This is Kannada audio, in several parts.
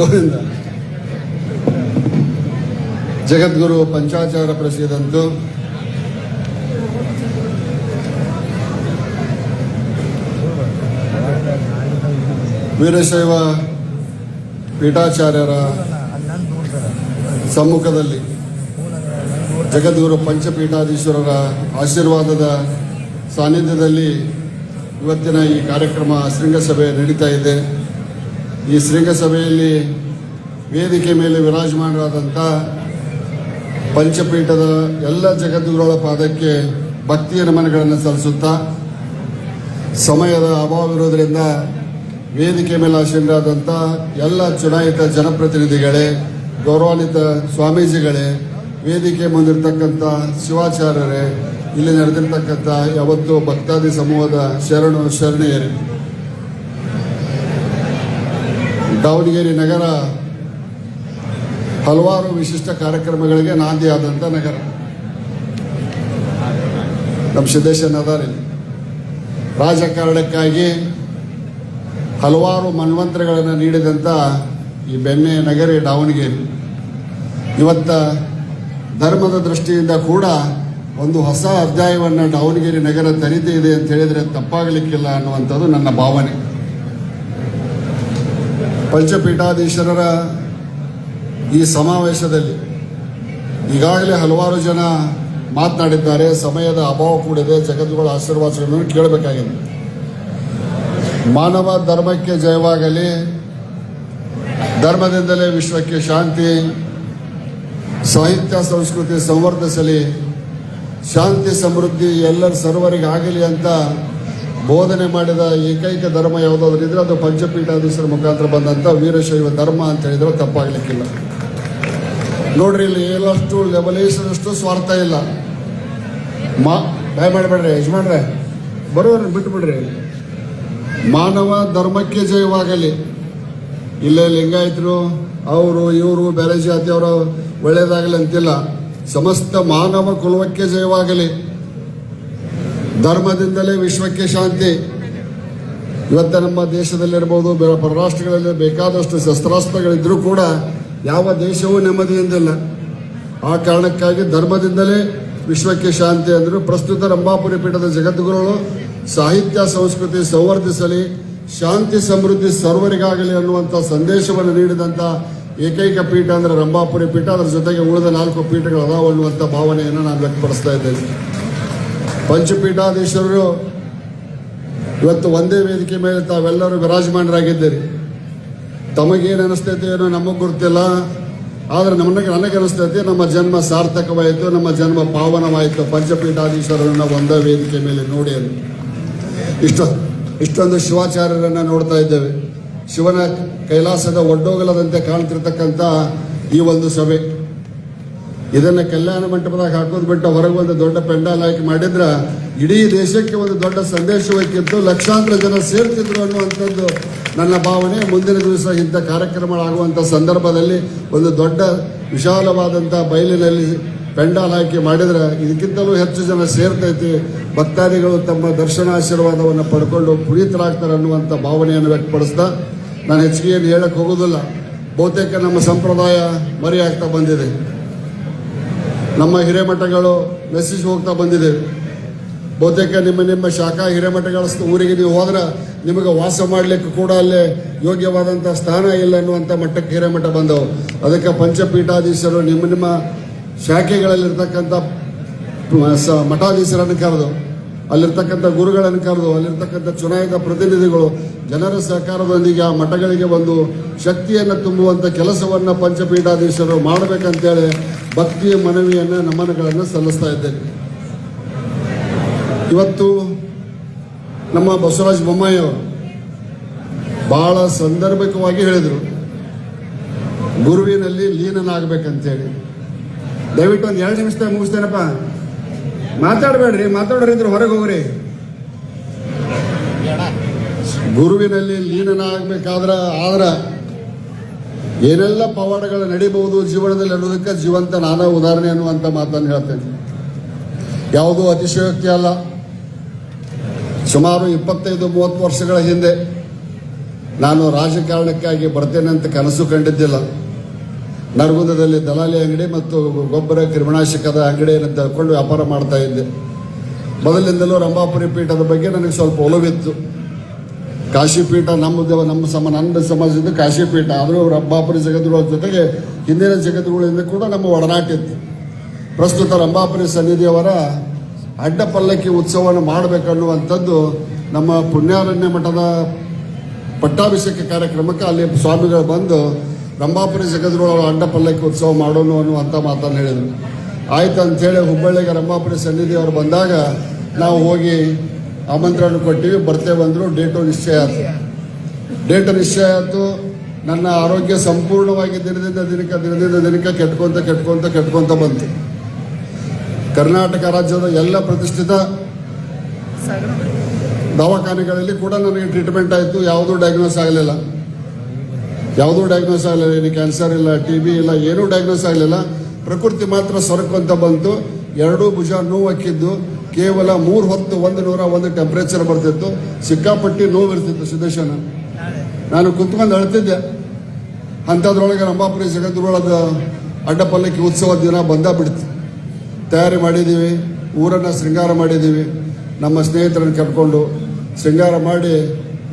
ಗೋವಿಂದ. ಜಗದ್ಗುರು ಪಂಚಾಚಾರ ಪ್ರಸಿದ್ಧಂತು. ವೀರಶೈವ ಪೀಠಾಚಾರ್ಯರ ಸಮ್ಮುಖದಲ್ಲಿ ಜಗದ್ಗುರು ಪಂಚಪೀಠಾಧೀಶ್ವರರ ಆಶೀರ್ವಾದದ ಸಾನ್ನಿಧ್ಯದಲ್ಲಿ ಇವತ್ತಿನ ಈ ಕಾರ್ಯಕ್ರಮ ಶೃಂಗಸಭೆ ನಡೀತಾ ಇದೆ. ಈ ಶೃಂಗಸಭೆಯಲ್ಲಿ ವೇದಿಕೆ ಮೇಲೆ ವಿರಾಜಮಾನರಾದಂಥ ಪಂಚಪೀಠದ ಎಲ್ಲ ಜಗದ್ಗುರುಗಳ ಪಾದಕ್ಕೆ ಭಕ್ತಿಯ ನಮನಗಳನ್ನು ಸಲ್ಲಿಸುತ್ತಾ ಸಮಯದ ಅಭಾವವಿರೋದರಿಂದ ವೇದಿಕೆ ಮೇಲೆ ಆಶೀರ್ವಾದಂಥ ಎಲ್ಲ ಚುನಾಯಿತ ಜನಪ್ರತಿನಿಧಿಗಳೇ, ಗೌರವಾನ್ವಿತ ಸ್ವಾಮೀಜಿಗಳೇ, ವೇದಿಕೆ ಮುಂದಿರ್ತಕ್ಕಂಥ ಶಿವಾಚಾರ್ಯರೇ, ಇಲ್ಲಿ ನಡೆದಿರ್ತಕ್ಕಂಥ ಯಾವತ್ತು ಭಕ್ತಾದಿ ಸಮೂಹದ ಶರಣು, ಶರಣೆಯರೇ. ದಾವಣಗೆರೆ ನಗರ ಹಲವಾರು ವಿಶಿಷ್ಟ ಕಾರ್ಯಕ್ರಮಗಳಿಗೆ ನಾಂದಿಯಾದಂಥ ನಗರ. ನಮ್ಮ ಸಿದ್ದೇಶನ್ ನದಾರಿ ರಾಜಕಾರಣಕ್ಕಾಗಿ ಹಲವಾರು ಮನ್ವಂತರಗಳನ್ನು ನೀಡಿದಂಥ ಈ ಬೆಣ್ಣೆ ನಗರಿ ದಾವಣಗೆರೆ. ಇವತ್ತ ಧರ್ಮದ ದೃಷ್ಟಿಯಿಂದ ಕೂಡ ಒಂದು ಹೊಸ ಅಧ್ಯಾಯವನ್ನು ದಾವಣಗೆರೆ ನಗರ ತರಿತಿದೆ ಅಂತ ಹೇಳಿದರೆ ತಪ್ಪಾಗಲಿಕ್ಕಿಲ್ಲ ಅನ್ನುವಂಥದ್ದು ನನ್ನ ಭಾವನೆ. ಪಂಚಪೀಠಾಧೀಶರರ ಈ ಸಮಾವೇಶದಲ್ಲಿ ಈಗಾಗಲೇ ಹಲವಾರು ಜನ ಮಾತನಾಡಿದ್ದಾರೆ. ಸಮಯದ ಅಭಾವ ಕೂಡಿದೆ ಜಗದ್ಗುಳ ಆಶೀರ್ವಾದಗಳನ್ನು ಕೇಳಬೇಕಾಗಿದೆ. ಮಾನವ ಧರ್ಮಕ್ಕೆ ಜಯವಾಗಲಿ, ಧರ್ಮದಿಂದಲೇ ವಿಶ್ವಕ್ಕೆ ಶಾಂತಿ, ಸಾಹಿತ್ಯ, ಸಂಸ್ಕೃತಿ ಸಂವರ್ಧಿಸಲಿ, ಶಾಂತಿ ಸಮೃದ್ಧಿ ಎಲ್ಲರ ಸರ್ವರಿಗೆ ಆಗಲಿ ಅಂತ ಬೋಧನೆ ಮಾಡಿದ ಏಕೈಕ ಧರ್ಮ ಯಾವುದಾದ್ರೂ ಇದ್ರೆ ಅದು ಪಂಚಪೀಠಾಧೀಶರ ಮುಖಾಂತರ ಬಂದಂಥ ವೀರಶೈವ ಧರ್ಮ ಅಂತ ಹೇಳಿದ್ರೆ ತಪ್ಪಾಗಲಿಕ್ಕಿಲ್ಲ. ನೋಡ್ರಿ, ಇಲ್ಲಿ ಎಲ್ಲಷ್ಟು ಲೆವಲೇಷನಷ್ಟು ಸ್ವಾರ್ಥ ಇಲ್ಲ. ಮಾ, ಭಯ ಮಾಡಬೇಡ್ರಿ, ಯಜಮಾನ್ರೆ ಬರೋರು ಬಿಟ್ಟು ಬಿಡ್ರಿ ಮಾನವ ಧರ್ಮಕ್ಕೆ ಜಯವಾಗಲಿ. ಇಲ್ಲೇ ಲಿಂಗಾಯತರು, ಅವರು, ಇವರು ಬೇರೆ ಜಾತಿಯವರು ಒಳ್ಳೇದಾಗಲಿ ಅಂತಿಲ್ಲ. ಸಮಸ್ತ ಮಾನವ ಕುಲವಕ್ಕೆ ಜಯವಾಗಲಿ. ಧರ್ಮದಿಂದಲೇ ವಿಶ್ವಕ್ಕೆ ಶಾಂತಿ. ಇವತ್ತು ನಮ್ಮ ದೇಶದಲ್ಲಿರ್ಬೋದು, ಬೇರೆ ಪರರಾಷ್ಟ್ರಗಳಲ್ಲಿ ಬೇಕಾದಷ್ಟು ಶಸ್ತ್ರಾಸ್ತ್ರಗಳಿದ್ರೂ ಕೂಡ ಯಾವ ದೇಶವೂ ನೆಮ್ಮದಿಯಿಂದಿಲ್ಲ ಆ ಕಾರಣಕ್ಕಾಗಿ ಧರ್ಮದಿಂದಲೇ ವಿಶ್ವಕ್ಕೆ ಶಾಂತಿ ಅಂದರು ಪ್ರಸ್ತುತ ರಂಭಾಪುರಿ ಪೀಠದ ಜಗದ್ಗುರುಗಳು ಸಾಹಿತ್ಯ, ಸಂಸ್ಕೃತಿ ಸಂವರ್ಧಿಸಲಿ, ಶಾಂತಿ ಸಮೃದ್ಧಿ ಸರ್ವರಿಗಾಗಲಿ ಅನ್ನುವಂಥ ಸಂದೇಶವನ್ನು ನೀಡಿದಂಥ ಏಕೈಕ ಪೀಠ ಅಂದರೆ ರಂಭಾಪುರಿ ಪೀಠ. ಅದರ ಜೊತೆಗೆ ಉಳಿದ ನಾಲ್ಕು ಪೀಠಗಳು ಅದಾವ ಅನ್ನುವಂಥ ಭಾವನೆಯನ್ನು ನಾನು ವ್ಯಕ್ತಪಡಿಸ್ತಾ ಇದ್ದೇನೆ. ಪಂಚಪೀಠಾಧೀಶರು ಇವತ್ತು ಒಂದೇ ವೇದಿಕೆ ಮೇಲೆ ತಾವೆಲ್ಲರೂ ವಿರಾಜಮಾನರಾಗಿದ್ದೀರಿ. ತಮಗೇನು ಅನಿಸ್ತೈತೆ ಏನೋ ನಮಗೆ ಗೊತ್ತಿಲ್ಲ. ಆದರೆ ನಮಗೆ ನನಗೆ ಅನಿಸ್ತೈತೆ, ನಮ್ಮ ಜನ್ಮ ಸಾರ್ಥಕವಾಯಿತು, ನಮ್ಮ ಜನ್ಮ ಪಾವನವಾಯಿತು ಪಂಚಪೀಠಾಧೀಶರನ್ನು ಒಂದೇ ವೇದಿಕೆ ಮೇಲೆ ನೋಡಿ ಅಂತ. ಇಷ್ಟ, ಇಷ್ಟೊಂದು ಶಿವಾಚಾರ್ಯರನ್ನು ನೋಡ್ತಾ ಇದ್ದೇವೆ. ಶಿವನ ಕೈಲಾಸದ ಒಡ್ಡೋಗಲದಂತೆ ಕಾಣ್ತಿರ್ತಕ್ಕಂಥ ಈ ಒಂದು ಸಭೆ. ಇದನ್ನ ಕಲ್ಯಾಣ ಮಂಟಪದಾಗ ಹಾಕೋದು ಬಿಟ್ಟು ಹೊರಗೆ ಒಂದು ದೊಡ್ಡ ಪೆಂಡಾಲ್ ಹಾಕಿ ಮಾಡಿದ್ರ ಇಡೀ ದೇಶಕ್ಕೆ ಒಂದು ದೊಡ್ಡ ಸಂದೇಶ ಹೋಗಿತ್ತು ಲಕ್ಷಾಂತರ ಜನ ಸೇರ್ತಿದ್ರು ಅನ್ನುವಂಥದ್ದು ನನ್ನ ಭಾವನೆ. ಮುಂದಿನ ದಿವಸ ಇಂಥ ಕಾರ್ಯಕ್ರಮಗಳಾಗುವಂಥ ಸಂದರ್ಭದಲ್ಲಿ ಒಂದು ದೊಡ್ಡ ವಿಶಾಲವಾದಂಥ ಬಯಲಿನಲ್ಲಿ ಪೆಂಡಾಲ್ ಹಾಕಿ ಮಾಡಿದ್ರೆ ಇದಕ್ಕಿಂತಲೂ ಹೆಚ್ಚು ಜನ ಸೇರ್ತೈತಿ. ಭಕ್ತಾದಿಗಳು ತಮ್ಮ ದರ್ಶನ ಆಶೀರ್ವಾದವನ್ನು ಪಡ್ಕೊಂಡು ಪುನೀತರಾಗ್ತಾರೆ ಅನ್ನುವಂಥ ಭಾವನೆಯನ್ನು ವ್ಯಕ್ತಪಡಿಸ್ತಾ ನಾನು ಹೆಚ್ಚಿಗೆ ಏನು ಹೇಳಕ್ಕೆ ಹೋಗೋದಿಲ್ಲ. ಬಹುತೇಕ ನಮ್ಮ ಸಂಪ್ರದಾಯ ಮರೆಯಾಗ್ತಾ ಬಂದಿದೆ. ನಮ್ಮ ಹಿರೇಮಠಗಳು ಮೆಸೇಜ್ ಹೋಗ್ತಾ ಬಂದಿದೆ. ಬಹುತೇಕ ನಿಮ್ಮ ನಿಮ್ಮ ಶಾಖಾ ಹಿರೇಮಠಗಳ ಊರಿಗೆ ನೀವು ಹೋದ್ರೆ ನಿಮಗೆ ವಾಸ ಮಾಡಲಿಕ್ಕೆ ಕೂಡ ಅಲ್ಲೇ ಯೋಗ್ಯವಾದಂಥ ಸ್ಥಾನ ಇಲ್ಲ ಅನ್ನುವಂಥ ಮಟ್ಟಕ್ಕೆ ಹಿರೇಮಠ ಬಂದವು. ಅದಕ್ಕೆ ಪಂಚಪೀಠಾಧೀಶರು ನಿಮ್ಮ ನಿಮ್ಮ ಶಾಖೆಗಳಲ್ಲಿರ್ತಕ್ಕಂಥ ಮಠಾಧೀಶರನ್ನು ಕರೆದು ಅಲ್ಲಿರ್ತಕ್ಕಂಥ ಗುರುಗಳನ್ನು ಕರೆದು, ಅಲ್ಲಿರ್ತಕ್ಕಂಥ ಚುನಾಯಿತ ಪ್ರತಿನಿಧಿಗಳು ಜನರ ಸಹಕಾರದೊಂದಿಗೆ ಆ ಮಠಗಳಿಗೆ ಒಂದು ಶಕ್ತಿಯನ್ನು ತುಂಬುವಂಥ ಕೆಲಸವನ್ನು ಪಂಚಪೀಠಾಧೀಶರು ಮಾಡಬೇಕಂತೇಳಿ ಭಕ್ತಿಯ ಮನವಿಯನ್ನು ನಮನಗಳನ್ನು ಸಲ್ಲಿಸ್ತಾ ಇದ್ದೇನೆ. ಇವತ್ತು ನಮ್ಮ ಬಸವರಾಜ ಬೊಮ್ಮಾಯಿ ಅವರು ಬಹಳ ಸಂದರ್ಭಿಕವಾಗಿ ಹೇಳಿದರು, ಗುರುವಿನಲ್ಲಿ ಲೀನನಾಗಬೇಕಂತೇಳಿ. ದಯವಿಟ್ಟು ಒಂದು ಎರಡು ನಿಮಿಷದಾಗ ಮುಗಿಸ್ತೇನಪ್ಪ? ಮಾತಾಡಬೇಡ್ರಿ, ಮಾತಾಡ್ರಿ ಇದ್ರೆ ಹೊರಗೆ ಹೋಗ್ರಿ. ಗುರುವಿನಲ್ಲಿ ಲೀನನಾಗಬೇಕಾದ್ರ ಆದ್ರ ಏನೆಲ್ಲ ಪವಾಡಗಳು ನಡೀಬಹುದು ಜೀವನದಲ್ಲಿ ಅನ್ನೋದಕ್ಕೆ ಜೀವಂತ ನಾನಾ ಉದಾಹರಣೆ ಅನ್ನುವಂಥ ಮಾತನ್ನು ಹೇಳ್ತೇನೆ. ಯಾವುದೂ ಅತಿಶಯೋಕ್ತಿ ಅಲ್ಲ. ಸುಮಾರು ಇಪ್ಪತ್ತೈದು, ಮೂವತ್ತು ವರ್ಷಗಳ ಹಿಂದೆ ನಾನು ರಾಜಕಾರಣಕ್ಕಾಗಿ ಬರ್ತೇನೆ ಅಂತ ಕನಸು ಕಂಡಿದ್ದಿಲ್ಲ. ನರಗುಂದದಲ್ಲಿ ದಲಾಲಿ ಅಂಗಡಿ ಮತ್ತು ಗೊಬ್ಬರ ಕ್ರಿಮಿನಾಶಕದ ಅಂಗಡಿಯನ್ನು ತಗೊಂಡು ವ್ಯಾಪಾರ ಮಾಡ್ತಾ ಇದ್ದೆ. ಮೊದಲಿಂದಲೂ ರಂಭಾಪುರಿ ಪೀಠದ ಬಗ್ಗೆ ನನಗೆ ಸ್ವಲ್ಪ ಒಲವಿತ್ತು. ಕಾಶಿಪೀಠ ನಮ್ಮ ದೇವ ನಮ್ಮ ಸಮ, ನನ್ನ ಸಮಾಜದಿಂದ ಕಾಶಿಪೀಠ. ಆದರೂ ರಂಭಾಪುರಿ ಜಗದ್ಗುರುಗಳ ಜೊತೆಗೆ ಹಿಂದಿನ ಜಗದ್ಗುರುಗಳಿಂದ ಕೂಡ ನಮ್ಮ ಒಡನಾಟ ಇತ್ತು ಪ್ರಸ್ತುತ ರಂಭಾಪುರಿ ಸನ್ನಿಧಿಯವರ ಅಡ್ಡ ಪಲ್ಲಕ್ಕಿ ಉತ್ಸವವನ್ನು ಮಾಡಬೇಕನ್ನುವಂಥದ್ದು ನಮ್ಮ ಪುಣ್ಯಾರಣ್ಯ ಮಠದ ಪಟ್ಟಾಭಿಷೇಕ ಕಾರ್ಯಕ್ರಮಕ್ಕೆ ಅಲ್ಲಿ ಸ್ವಾಮಿಗಳು ಬಂದು ರಂಭಾಪುರಿ ಜಗದ್ಗುರುಗಳ ಅಂಡಪಲ್ಲಕ್ಕಿ ಉತ್ಸವ ಮಾಡೋಣ ಅನ್ನುವಂಥ ಮಾತನ್ನು ಹೇಳಿದರು. ಆಯ್ತು ಅಂಥೇಳಿ ಹುಬ್ಬಳ್ಳಿಗೆ ರಂಭಾಪುರಿ ಸನ್ನಿಧಿಯವರು ಬಂದಾಗ ನಾವು ಹೋಗಿ ಆಮಂತ್ರಣ ಕೊಟ್ಟಿವಿ, ಬರ್ತೇ ಬಂದರು ಡೇಟು ನಿಶ್ಚಯ ಆಯ್ತು. ಡೇಟು ನಿಶ್ಚಯ ಆಯಿತು. ನನ್ನ ಆರೋಗ್ಯ ಸಂಪೂರ್ಣವಾಗಿ ದಿನದಿಂದ ದಿನಕ್ಕೆ ದಿನದಿಂದ ದಿನಕ್ಕೆ ಕೆಟ್ಕೊಂತ ಕೆಟ್ಕೊಂತ ಕೆಟ್ಕೊಂತ ಬಂತು. ಕರ್ನಾಟಕ ರಾಜ್ಯದ ಎಲ್ಲ ಪ್ರತಿಷ್ಠಿತ ದವಾಖಾನೆಗಳಲ್ಲಿ ಕೂಡ ನನಗೆ ಟ್ರೀಟ್ಮೆಂಟ್ ಆಯಿತು. ಯಾವುದೂ ಡಯಾಗ್ನೋಸ್ ಆಗಲಿಲ್ಲ. ಯಾವುದೂ ಡಯಾಗ್ನೋಸ್ ಆಗಲಿಲ್ಲ ಏನು ಕ್ಯಾನ್ಸರ್ ಇಲ್ಲ ಟಿ ಬಿ ಇಲ್ಲ, ಏನೂ ಡಯಾಗ್ನೋಸ್ ಆಗಲಿಲ್ಲ. ಪ್ರಕೃತಿ ಮಾತ್ರ ಸೊರಕೊಂತ ಬಂತು. ಎರಡೂ ಭುಜ ನೋವು ಕೇವಲ ಮೂರು ಹೊತ್ತು ಒಂದು ನೂರ ಒಂದು ಟೆಂಪ್ರೇಚರ್ ಬರ್ತಿತ್ತು. ಸಿಕ್ಕಾಪಟ್ಟಿ ನೋವು ಇರ್ತಿತ್ತು ಸಿದ್ದೇಶನ. ನಾನು ಕುತ್ಕೊಂಡು ಅಳ್ತಿದ್ದೆ. ಅಂಥದ್ರೊಳಗೆ ರಂಭಾಪುರಿ ಜಗದ್ಗುರುಳದ ಅಡ್ಡಪಲ್ಲಕ್ಕಿ ಉತ್ಸವ ದಿನ ಬಂದ ಬಿಡ್ತು. ತಯಾರಿ ಮಾಡಿದ್ದೀವಿ. ಊರನ್ನು ಶೃಂಗಾರ ಮಾಡಿದ್ದೀವಿ. ನಮ್ಮ ಸ್ನೇಹಿತರನ್ನು ಕರ್ಕೊಂಡು ಶೃಂಗಾರ ಮಾಡಿ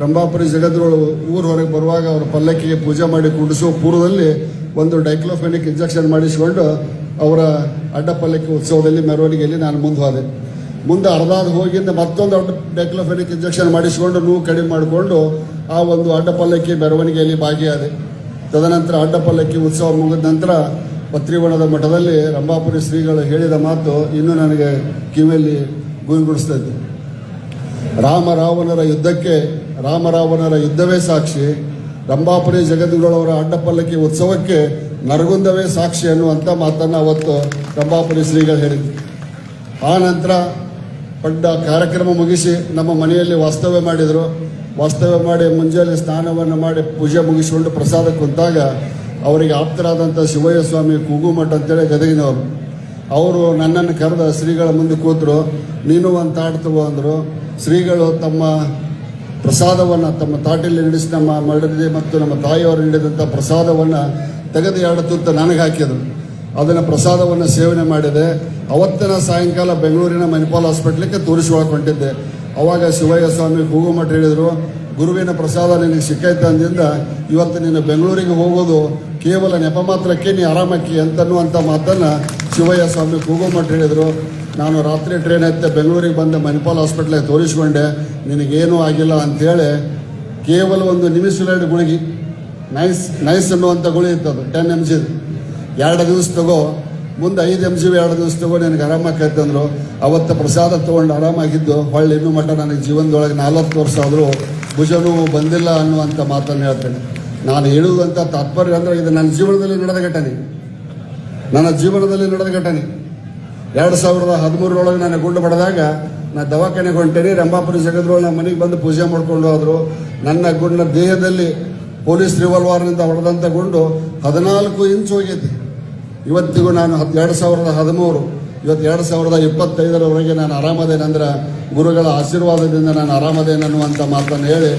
ರಂಭಾಪುರಿ ಜಗದ್ರೋಳು ಊರ ಹೊರಗೆ ಬರುವಾಗ ಅವರ ಪಲ್ಲಕ್ಕಿಗೆ ಪೂಜೆ ಮಾಡಿ ಕುಡಿಸೋ ಪೂರ್ವದಲ್ಲಿ ಒಂದು ಡೈಕ್ಲೋಫೆನಿಕ್ ಇಂಜೆಕ್ಷನ್ ಮಾಡಿಸಿಕೊಂಡು ಅವರ ಅಡ್ಡ ಪಲ್ಲಕ್ಕಿ ಉತ್ಸವದಲ್ಲಿ ಮೆರವಣಿಗೆಯಲ್ಲಿ ನಾನು ಮುಂದೆ ಹೋದೆ ಮುಂದೆ ಅರ್ಧಾದ ಹೋಗಿಂದ ಮತ್ತೊಂದು ಅಡ್ಡ ಡೈಕ್ಲೋಫೆನಿಕ್ ಇಂಜೆಕ್ಷನ್ ಮಾಡಿಸಿಕೊಂಡು ನೋವು ಕಡಿಮೆ ಮಾಡಿಕೊಂಡು ಆ ಒಂದು ಅಡ್ಡ ಪಲ್ಲಕ್ಕಿ ಮೆರವಣಿಗೆಯಲ್ಲಿ ಭಾಗಿಯಾದೆ. ತದನಂತರ ಅಡ್ಡ ಪಲ್ಲಕ್ಕಿ ಉತ್ಸವ ಮುಗಿದ ನಂತರ ಪತ್ರಿವಣದ ಮಠದಲ್ಲಿ ರಂಭಾಪುರಿ ಶ್ರೀಗಳು ಹೇಳಿದ ಮಾತು ಇನ್ನೂ ನನಗೆ ಕಿವಿಯಲ್ಲಿ ಗುಯಿಗುಡಿಸ್ತೈತೆ ರಾಮ ರಾವಣರ ಯುದ್ಧಕ್ಕೆ ರಾಮರಾವಣರ ಯುದ್ಧವೇ ಸಾಕ್ಷಿ, ರಂಭಾಪುರಿ ಜಗದ್ಗುರುಗಳವರ ಅಡ್ಡಪಲ್ಲಕ್ಕಿ ಉತ್ಸವಕ್ಕೆ ನರಗುಂದವೇ ಸಾಕ್ಷಿ ಅನ್ನುವಂಥ ಮಾತನ್ನು ಅವತ್ತು ರಂಭಾಪುರಿ ಶ್ರೀಗಳು ಹೇಳಿದ್ರು. ಆ ನಂತರ ಪಡ್ಡ ಕಾರ್ಯಕ್ರಮ ಮುಗಿಸಿ ನಮ್ಮ ಮನೆಯಲ್ಲಿ ವಾಸ್ತವ್ಯ ಮಾಡಿದರು. ವಾಸ್ತವ್ಯ ಮಾಡಿ ಮುಂಜಾನೆ ಸ್ನಾನವನ್ನು ಮಾಡಿ ಪೂಜೆ ಮುಗಿಸಿಕೊಂಡು ಪ್ರಸಾದ ಕುಂತಾಗ ಅವರಿಗೆ ಆಪ್ತರಾದಂಥ ಶಿವಯ್ಯ ಸ್ವಾಮಿ ಕೂಗುಮಠ ಅಂತೇಳಿ ಗದಗಿನವರು. ಅವರು ನನ್ನನ್ನು ಕರೆದ ಶ್ರೀಗಳ ಮುಂದೆ ಕೂತರು, ನೀನು ಅಂತ ಆಡ್ತವ ಅಂದರು. ಶ್ರೀಗಳು ತಮ್ಮ ಪ್ರಸಾದವನ್ನು ತಮ್ಮ ತಾಟಿಯಲ್ಲಿ ನಡೆಸಿ ನಮ್ಮ ಮಡದಿ ಮತ್ತು ನಮ್ಮ ತಾಯಿಯವರು ನೀಡಿದಂಥ ಪ್ರಸಾದವನ್ನು ತೆಗೆದು ಎರಡು ತುತ್ತ ನನಗೆ ಹಾಕಿದರು. ಅದನ್ನು ಪ್ರಸಾದವನ್ನು ಸೇವನೆ ಮಾಡಿದೆ. ಅವತ್ತಿನ ಸಾಯಂಕಾಲ ಬೆಂಗಳೂರಿನ ಮಣಿಪಾಲ್ ಹಾಸ್ಪಿಟ್ಲಿಗೆ ತೋರಿಸಿ ಹೊಂಟಿದ್ದೆ ಅವಾಗ ಶಿವಯ್ಯ ಸ್ವಾಮಿ ಕೂಗುಮಠ ಹೇಳಿದರು, ಗುರುವಿನ ಪ್ರಸಾದ ನಿನಗೆ ಸಿಕ್ಕೈತೆ ಅಂದಿಂದ ಇವತ್ತು ನೀನು ಬೆಂಗಳೂರಿಗೆ ಹೋಗೋದು ಕೇವಲ ನೆಪ ಮಾತ್ರಕ್ಕೆ ನೀ ಆರಾಮಕ್ಕಿ ಅಂತನ್ನುವಂಥ ಮಾತನ್ನು ಶಿವಯ್ಯ ಸ್ವಾಮಿ ಕೂಗುಮಠ ಹೇಳಿದರು. ನಾನು ರಾತ್ರಿ ಟ್ರೈನ್ ಹತ್ತೆ ಬೆಂಗಳೂರಿಗೆ ಬಂದ ಮಣಿಪಾಲ್ ಹಾಸ್ಪಿಟ್ಲಿಗೆ ತೋರಿಸ್ಕೊಂಡೆ, ನಿನಗೇನು ಆಗಿಲ್ಲ ಅಂಥೇಳಿ ಕೇವಲ ಒಂದು ನಿಮಿಷ ಗುಳಿಗೆ ನೈಸ್ ನೈಸ್ ಅನ್ನುವಂಥ ಗುಳಿ ಅದು ಟೆನ್ ಎಂ ಜಿ ಎರಡು ದಿವಸ ತಗೋ, ಮುಂದೆ ಐದು ಎಂ ಜಿ ಎರಡು ದಿವಸ ತಗೋ ನನಗೆ ಆರಾಮಾಕೈತೆ ಅಂದರು. ಅವತ್ತು ಪ್ರಸಾದ ತೊಗೊಂಡು ಆರಾಮಾಗಿದ್ದು, ಹೊಳ್ಳಿ ಇನ್ನೂ ಮಟ್ಟ ನನಗೆ ಜೀವನದೊಳಗೆ ನಾಲ್ಕು ವರ್ಷ ಆದರೂ ಭುಜನೂ ಬಂದಿಲ್ಲ ಅನ್ನುವಂಥ ಮಾತನ್ನು ಹೇಳ್ತೇನೆ. ನಾನು ಹೇಳುವಂಥ ತಾತ್ಪರ್ಯ ಅಂದರೆ ಇದು ನನ್ನ ಜೀವನದಲ್ಲಿ ನಡೆದ ಘಟನೆ. ನನ್ನ ಜೀವನದಲ್ಲಿ ನಡೆದ ಘಟನೆ. ಎರಡು ಸಾವಿರದ ಹದಿಮೂರರೊಳಗೆ ನಾನು ಗುಂಡು ಬಡದಾಗ ನಾ ದವಾಖಾನೆಗೆ ಹೊಂಟೇನಿ, ರಂಭಾಪುರಿ ಜಗದ್ರು ನಮ್ಮ ಮನೆಗೆ ಬಂದು ಪೂಜೆ ಮಾಡ್ಕೊಂಡು ಹೋದರು. ನನ್ನ ಗುಂಡಿನ ದೇಹದಲ್ಲಿ ಪೊಲೀಸ್ ರಿವಾಲ್ವಾರ್ನಿಂದ ಹೊಡೆದಂಥ ಗುಂಡು ಹದಿನಾಲ್ಕು ಇಂಚು ಹೋಗೈತಿ. ಇವತ್ತಿಗೂ ನಾನು ಹತ್ತು ಎರಡು ಸಾವಿರದ ಹದಿಮೂರು, ಇವತ್ತು ಎರಡು ಸಾವಿರದ ಇಪ್ಪತ್ತೈದರವರೆಗೆ ನಾನು ಆರಾಮದೇನೆಂದ್ರೆ ಗುರುಗಳ ಆಶೀರ್ವಾದದಿಂದ ನಾನು ಆರಾಮದೇನೆ ಅನ್ನುವಂಥ ಮಾತನ್ನು ಹೇಳಿ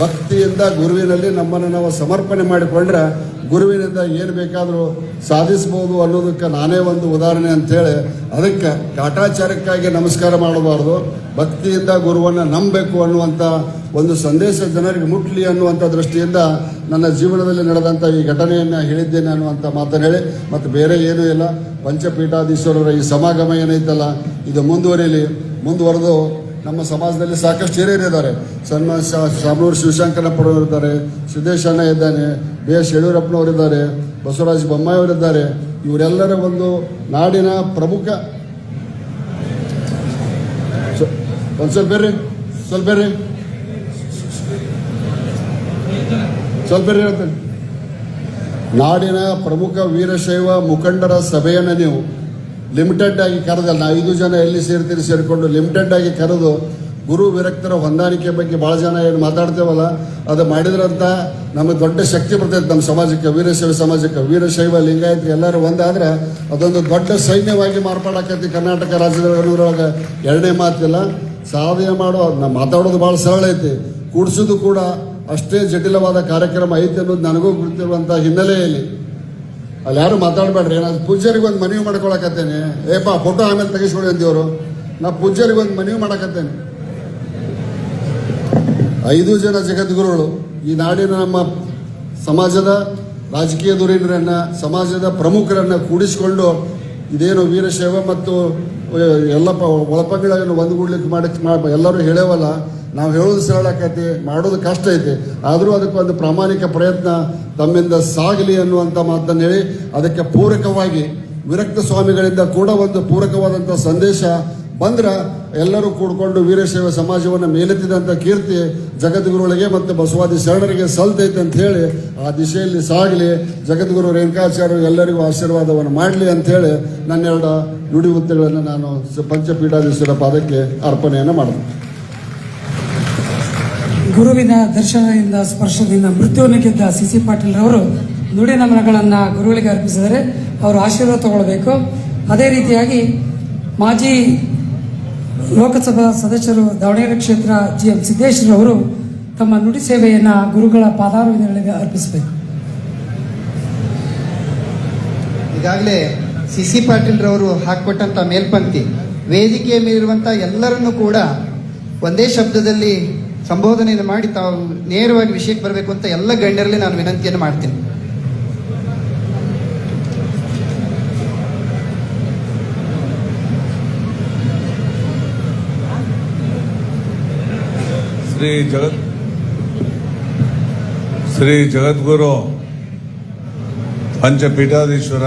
ಭಕ್ತಿಯಿಂದ ಗುರುವಿನಲ್ಲಿ ನಮ್ಮನ್ನು ನಾವು ಸಮರ್ಪಣೆ ಮಾಡಿಕೊಂಡ್ರೆ ಗುರುವಿನಿಂದ ಏನು ಬೇಕಾದರೂ ಸಾಧಿಸ್ಬೋದು ಅನ್ನೋದಕ್ಕೆ ನಾನೇ ಒಂದು ಉದಾಹರಣೆ ಅಂತೇಳಿ ಅದಕ್ಕೆ ಕಾಟಾಚಾರಕ್ಕಾಗಿ ನಮಸ್ಕಾರ ಮಾಡಬಾರ್ದು. ಭಕ್ತಿಯಿಂದ ಗುರುವನ್ನು ನಂಬಬೇಕು ಅನ್ನುವಂಥ ಒಂದು ಸಂದೇಶ ಜನರಿಗೆ ಮುಟ್ಲಿ ಅನ್ನುವಂಥ ದೃಷ್ಟಿಯಿಂದ ನನ್ನ ಜೀವನದಲ್ಲಿ ನಡೆದಂಥ ಈ ಘಟನೆಯನ್ನು ಹೇಳಿದ್ದೇನೆ ಅನ್ನುವಂಥ ಮಾತನ್ನು ಹೇಳಿ, ಮತ್ತು ಬೇರೆ ಏನೂ ಇಲ್ಲ. ಪಂಚಪೀಠಾಧೀಶ್ವರರ ಈ ಸಮಾಗಮ ಏನೈತಲ್ಲ, ಇದು ಮುಂದುವರಿಯಲಿ ಮುಂದುವರೆದು ನಮ್ಮ ಸಮಾಜದಲ್ಲಿ ಸಾಕಷ್ಟು ಹಿರಿಯರಿದ್ದಾರೆ ಸನ್ಮಾನ ಶಾಮನೂರು ಶಿವಶಂಕರಪ್ಪನವರು ಇದ್ದಾರೆ ಅಣ್ಣ ಇದ್ದಾನೆ, ಬಿ ಎಸ್ ಯಡಿಯೂರಪ್ಪನವರಿದ್ದಾರೆ ಬಸವರಾಜ ಬೊಮ್ಮಾಯಿಯವರಿದ್ದಾರೆ ಇವರೆಲ್ಲರ ಒಂದು ನಾಡಿನ ಪ್ರಮುಖ. ಒಂದ್ ಸ್ವಲ್ಪ ಬೇರೆ ಸ್ವಲ್ಪ ಬೇರೆ ಸ್ವಲ್ಪ ಬೇರೆ ಹೇಳ್ತೇನೆ. ನಾಡಿನ ಪ್ರಮುಖ ವೀರಶೈವ ಮುಖಂಡರ ಸಭೆಯನ್ನು ನೀವು ಲಿಮಿಟೆಡ್ ಆಗಿ ಕರೆದಲ್ಲ ಐದು ಜನ ಎಲ್ಲಿ ಸೇರ್ತೀರಿ ಸೇರಿಕೊಂಡು ಲಿಮಿಟೆಡ್ ಆಗಿ ಕರೆದು ಗುರು ವಿರಕ್ತರ ಹೊಂದಾಣಿಕೆ ಬಗ್ಗೆ ಭಾಳ ಜನ ಏನು ಮಾತಾಡ್ತೇವಲ್ಲ, ಅದು ಮಾಡಿದ್ರಂತ ನಮಗೆ ದೊಡ್ಡ ಶಕ್ತಿ ಬರ್ತೈತೆ ನಮ್ಮ ಸಮಾಜಕ್ಕೆ, ವೀರಶೈವ ಸಮಾಜಕ್ಕೆ, ವೀರಶೈವ ಲಿಂಗಾಯತ್ರಿ ಎಲ್ಲರೂ ಒಂದಾದ್ರೆ ಅದೊಂದು ದೊಡ್ಡ ಸೈನ್ಯವಾಗಿ ಮಾರ್ಪಾಡಾಕೈತಿ ಕರ್ನಾಟಕ ರಾಜ್ಯದೊಳಗೆ ಎರಡನೇ ಮಾತಿಲ್ಲ ಸಾಧನೆ ಮಾಡೋ ನಾವು ಮಾತಾಡೋದು ಭಾಳ ಸರಳ ಐತಿ, ಕೂಡಿಸೋದು ಕೂಡ ಅಷ್ಟೇ ಜಟಿಲವಾದ ಕಾರ್ಯಕ್ರಮ ಐತೆ ಅನ್ನೋದು ನನಗೂ ಗೊತ್ತಿರುವಂಥ ಹಿನ್ನೆಲೆಯಲ್ಲಿ. ಅಲ್ಲಿ ಯಾರು ಮಾತಾಡಬೇಡ್ರಿ? ನಾನು ಪೂಜ್ಯರಿಗೆ ಒಂದು ಮನವಿ ಮಾಡ್ಕೊಳಕತ್ತೇನೆ. ಏಪ ಫೋಟೋ ಆಮೇಲೆ ತೆಗಿಸ್ಕೊಡಿ ಅಂದಿವರು ನಾ ಪೂಜ್ಯರಿಗೆ ಒಂದು ಮನವಿ ಮಾಡಕತ್ತೇನೆ. ಐದು ಜನ ಜಗದ್ಗುರುಗಳು ಈ ನಾಡಿನ ನಮ್ಮ ಸಮಾಜದ ರಾಜಕೀಯ ಧುರೀಣರನ್ನ ಸಮಾಜದ ಪ್ರಮುಖರನ್ನ ಕೂಡಿಸಿಕೊಂಡು ಇದೇನು ವೀರಶೈವ ಮತ್ತು ಎಲ್ಲ ಪ ಒಳಪಂಗಗಳನ್ನು ಒಂದುಗೂಡ್ಲಿಕ್ಕೆ ಮಾಡಿ ಎಲ್ಲರೂ ಹೇಳೇವಲ್ಲ, ನಾವು ಹೇಳೋದು ಸರಳ ಆಕೈತಿ ಮಾಡೋದು ಕಷ್ಟ ಐತಿ. ಆದರೂ ಅದಕ್ಕೆ ಒಂದು ಪ್ರಾಮಾಣಿಕ ಪ್ರಯತ್ನ, ತಮ್ಮಿಂದ ಸಾಗಲಿ ಅನ್ನುವಂಥ ಮಾತನ್ನು ಹೇಳಿ, ಅದಕ್ಕೆ ಪೂರಕವಾಗಿ ವಿರಕ್ತ ಸ್ವಾಮಿಗಳಿಂದ ಕೂಡ ಒಂದು ಪೂರಕವಾದಂಥ ಸಂದೇಶ ಬಂದ್ರ ಎಲ್ಲರೂ ಕೂಡ್ಕೊಂಡು ವೀರಶೈವ ಸಮಾಜವನ್ನು ಮೇಲೆತ್ತಿದಂಥ ಕೀರ್ತಿ ಜಗದ್ಗುರುಗಳಿಗೆ ಮತ್ತು ಬಸವಾದಿ ಶರಣರಿಗೆ ಸಲ್ತೈತೆ ಅಂತ ಹೇಳಿ ಆ ದಿಶೆಯಲ್ಲಿ ಸಾಗಲಿ, ಜಗದ್ಗುರು ರೇಣುಕಾಚಾರ್ಯರು ಎಲ್ಲರಿಗೂ ಆಶೀರ್ವಾದವನ್ನು ಮಾಡಲಿ ಅಂತ ಹೇಳಿ ನನ್ನೆರಡು ನುಡಿ ಉತ್ತರಗಳನ್ನು ನಾನು ಪಂಚಪೀಠಾಧೀಶ್ವರ ಪಾದಕ್ಕೆ ಅರ್ಪಣೆಯನ್ನು ಮಾಡಿದೆ. ಗುರುವಿನ ದರ್ಶನದಿಂದ, ಸ್ಪರ್ಶದಿಂದ ಮೃತ್ಯುವನ್ನು ಗೆದ್ದ ಸಿ ಸಿ ಪಾಟೀಲ್ ಅವರು ನುಡಿ ನಮನಗಳನ್ನು ಗುರುಗಳಿಗೆ ಅರ್ಪಿಸಿದರೆ ಅವರು ಆಶೀರ್ವಾದ ತಗೊಳ್ಬೇಕು. ಅದೇ ರೀತಿಯಾಗಿ ಮಾಜಿ ಲೋಕಸಭಾ ಸದಸ್ಯರು ದಾವಣಗೆರೆ ಕ್ಷೇತ್ರ ಜಿ ಎಂ ಸಿದ್ದೇಶ್ವರವರು ತಮ್ಮ ನುಡಿ ಸೇವೆಯನ್ನು ಗುರುಗಳ ಪಾದಾರವಿಂದಗಳಿಗೆ ಅರ್ಪಿಸಬೇಕು. ಈಗಾಗಲೇ ಸಿ ಸಿ ಪಾಟೀಲ್ ರವರು ಹಾಕ್ಕೊಟ್ಟಂತ ಮೇಲ್ಪಂಕ್ತಿ, ವೇದಿಕೆಯ ಮೇಲಿರುವಂಥ ಎಲ್ಲರನ್ನೂ ಕೂಡ ಒಂದೇ ಶಬ್ದದಲ್ಲಿ ಸಂಬೋಧನೆಯನ್ನು ಮಾಡಿ ತಾವು ನೇರವಾಗಿ ವಿಷಯಕ್ಕೆ ಬರಬೇಕು ಅಂತ ಎಲ್ಲ ಗಣ್ಯರಲ್ಲಿ ನಾನು ವಿನಂತಿಯನ್ನು ಮಾಡ್ತೀನಿ. ಶ್ರೀ ಜಗತ್ ಶ್ರೀ ಜಗದ್ಗುರು ಪಂಚಪೀಠಾಧೀಶ್ವರ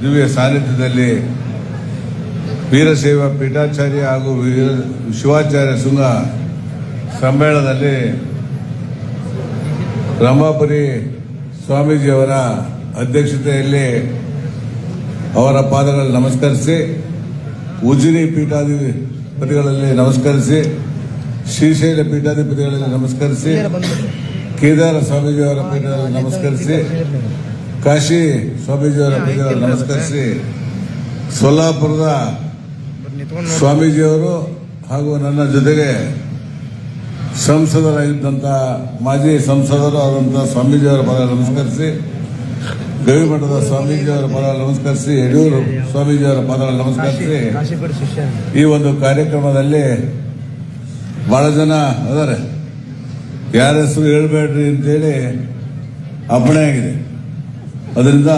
ದಿವ್ಯ ಸಾನ್ನಿಧ್ಯದಲ್ಲಿ ವೀರಶೈವ ಪೀಠಾಚಾರ್ಯ ಹಾಗೂ ವೀರ ಶಿವಾಚಾರ್ಯ ಶೃಂಗ ಸಮ್ಮೇಳನದಲ್ಲಿ ರಮಾಪುರಿ ಸ್ವಾಮೀಜಿಯವರ ಅಧ್ಯಕ್ಷತೆಯಲ್ಲಿ ಅವರ ಪಾದಗಳಲ್ಲಿ ನಮಸ್ಕರಿಸಿ ಉಜಿನಿ ಪೀಠಾಧಿಪತಿಗಳಲ್ಲಿ ನಮಸ್ಕರಿಸಿ ಶ್ರೀಶೈಲ ಪೀಠಾಧಿಪತಿಗಳಲ್ಲಿ ನಮಸ್ಕರಿಸಿ ಕೇದಾರ ಸ್ವಾಮೀಜಿಯವರ ಪೀಠದಲ್ಲಿ ನಮಸ್ಕರಿಸಿ ಕಾಶಿ ಸ್ವಾಮೀಜಿಯವರ ಪೀಠದಲ್ಲಿ ನಮಸ್ಕರಿಸಿ ಸೊಲ್ಲಾಪುರದ ಸ್ವಾಮೀಜಿಯವರು ಹಾಗೂ ನನ್ನ ಜೊತೆಗೆ ಸಂಸದರಾಗಿದ್ದಂಥ ಮಾಜಿ ಸಂಸದರು ಆದಂಥ ಸ್ವಾಮೀಜಿಯವರ ಪದ ನಮಸ್ಕರಿಸಿ ಗವಿಮಠದ ಸ್ವಾಮೀಜಿಯವರ ಪದ ನಮಸ್ಕರಿಸಿ ಯಡಿಯೂರು ಸ್ವಾಮೀಜಿಯವರ ಪದ ನಮಸ್ಕರಿಸಿ ಈ ಒಂದು ಕಾರ್ಯಕ್ರಮದಲ್ಲಿ ಬಹಳ ಜನ ಅದಾರೆ ಯಾರ ಹೆಸರು ಹೇಳ್ಬೇಡ್ರಿ ಅಂತೇಳಿ ಅಪ್ಪಣೆ ಆಗಿದೆ. ಅದರಿಂದ